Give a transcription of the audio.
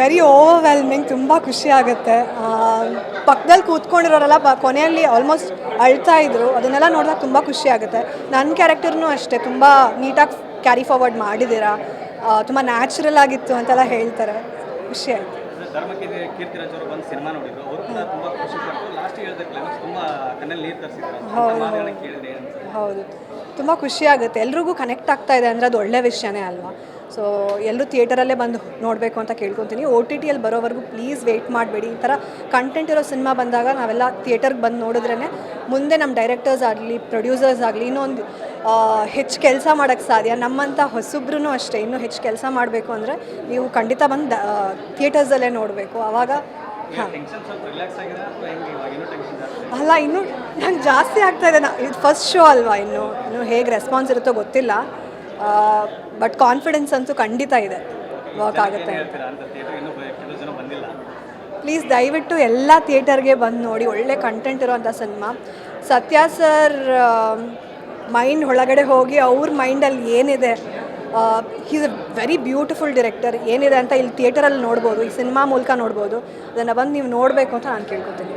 Very overwhelming ತುಂಬ ಖುಷಿ ಆಗುತ್ತೆ. ಪಕ್ಕದಲ್ಲಿ ಕೂತ್ಕೊಂಡಿರೋರೆಲ್ಲ ಬ ಕೊನೆಯಲ್ಲಿ ಆಲ್ಮೋಸ್ಟ್ ಅಳ್ತಾ ಇದ್ರು. ಅದನ್ನೆಲ್ಲ ನೋಡಿದಾಗ ತುಂಬ ಖುಷಿ ಆಗುತ್ತೆ. ನನ್ನ ಕ್ಯಾರೆಕ್ಟರ್ನೂ ಅಷ್ಟೇ ತುಂಬ ನೀಟಾಗಿ ಕ್ಯಾರಿ ಫಾರ್ವರ್ಡ್ ಮಾಡಿದ್ದೀರಾ? ತುಂಬ ನ್ಯಾಚುರಲ್ ಆಗಿತ್ತು ಅಂತೆಲ್ಲ ಹೇಳ್ತಾರೆ. ಖುಷಿ ಆಯಿತು. ಧರ್ಮಕ್ಕೆ ಕೀರ್ತಿರಾಜ್ ಅವರು ಬಂದು ಸಿನಿಮಾ ನೋಡಿದ್ರು. ಅವರು ಕೂಡ ತುಂಬಾ ಖುಷಿ ಪಟ್ಟು ಲಾಸ್ಟ್ ಹೇಳಿದ ಕ್ಲೈಮ್ಯಾಕ್ಸ್ ತುಂಬಾ ಕಣ್ಣಲ್ಲಿ ನೀರು ತರಿಸಿದ್ರು. ಹೌದು, ಮಾತುಗಳನ್ನ ಕೇಳಿದ್ರೆ ಹೌದು. ತುಂಬ ಖುಷಿ ಆಗುತ್ತೆ. ಎಲ್ರಿಗೂ ಕನೆಕ್ಟ್ ಆಗ್ತಾ ಇದೆ ಅಂದರೆ ಅದು ಒಳ್ಳೆ ವಿಷಯನೇ ಅಲ್ವಾ? ಸೊ ಎಲ್ಲರೂ ಥಿಯೇಟರಲ್ಲೇ ಬಂದು ನೋಡಬೇಕು ಅಂತ ಕೇಳ್ಕೊತೀನಿ. ಓ ಟಿ ಟಿಯಲ್ಲಿ ಬರೋವರೆಗೂ ಪ್ಲೀಸ್ ವೆಯ್ಟ್ ಮಾಡಬೇಡಿ. ಈ ಥರ ಕಂಟೆಂಟ್ ಇರೋ ಸಿನಿಮಾ ಬಂದಾಗ ನಾವೆಲ್ಲ ಥಿಯೇಟರ್ಗೆ ಬಂದು ನೋಡಿದ್ರೇ ಮುಂದೆ ನಮ್ಮ ಡೈರೆಕ್ಟರ್ಸ್ ಆಗಲಿ ಪ್ರೊಡ್ಯೂಸರ್ಸ್ ಆಗಲಿ ಇನ್ನೊಂದು ಹೆಚ್ಚು ಕೆಲಸ ಮಾಡೋಕ್ಕೆ ಸಾಧ್ಯ. ನಮ್ಮಂಥ ಹೊಸಬ್ರೂ ಅಷ್ಟೇ. ಇನ್ನೂ ಹೆಚ್ಚು ಕೆಲಸ ಮಾಡಬೇಕು ಅಂದರೆ ನೀವು ಖಂಡಿತ ಬಂದು ಥಿಯೇಟರ್ಸಲ್ಲೇ ನೋಡಬೇಕು. ಆವಾಗ ಅಲ್ಲ, ಇನ್ನೂ ನಂಗೆ ಜಾಸ್ತಿ ಆಗ್ತಾ ಇದೆ. ನಾ, ಇದು ಫಸ್ಟ್ ಶೋ ಅಲ್ವಾ ಇನ್ನು? ಇನ್ನು ಹೇಗೆ ರೆಸ್ಪಾನ್ಸ್ ಇರುತ್ತೋ ಗೊತ್ತಿಲ್ಲ. ಬಟ್ ಕಾನ್ಫಿಡೆನ್ಸ್ ಅಂತೂ ಖಂಡಿತ ಇದೆ. ವರ್ಕ್ ಆಗುತ್ತೆ ಪ್ಲೀಸ್ ದಯವಿಟ್ಟು ಎಲ್ಲ ಥಿಯೇಟರ್ಗೆ ಬಂದು ನೋಡಿ ಒಳ್ಳೆ ಕಂಟೆಂಟ್ ಇರೋವಂಥ ಸಿನಿಮಾ ಸತ್ಯ ಸರ್ ಮೈಂಡ್ ಒಳಗಡೆ ಹೋಗಿ ಅವ್ರ ಮೈಂಡಲ್ಲಿ ಏನಿದೆ is a very beautiful director ಏನಿದೆ ಅಂತ ಇಲ್ಲಿ ಥಿಯೇಟರಲ್ಲಿ ನೋಡ್ಬೋದು ಈ ಸಿನಿಮಾ ಮೂಲಕ ನೋಡ್ಬೋದು. ಅದನ್ನು ಬಂದು ನೀವು ನೋಡಬೇಕು ಅಂತ ನಾನು ಕೇಳ್ಕೊತೀನಿ.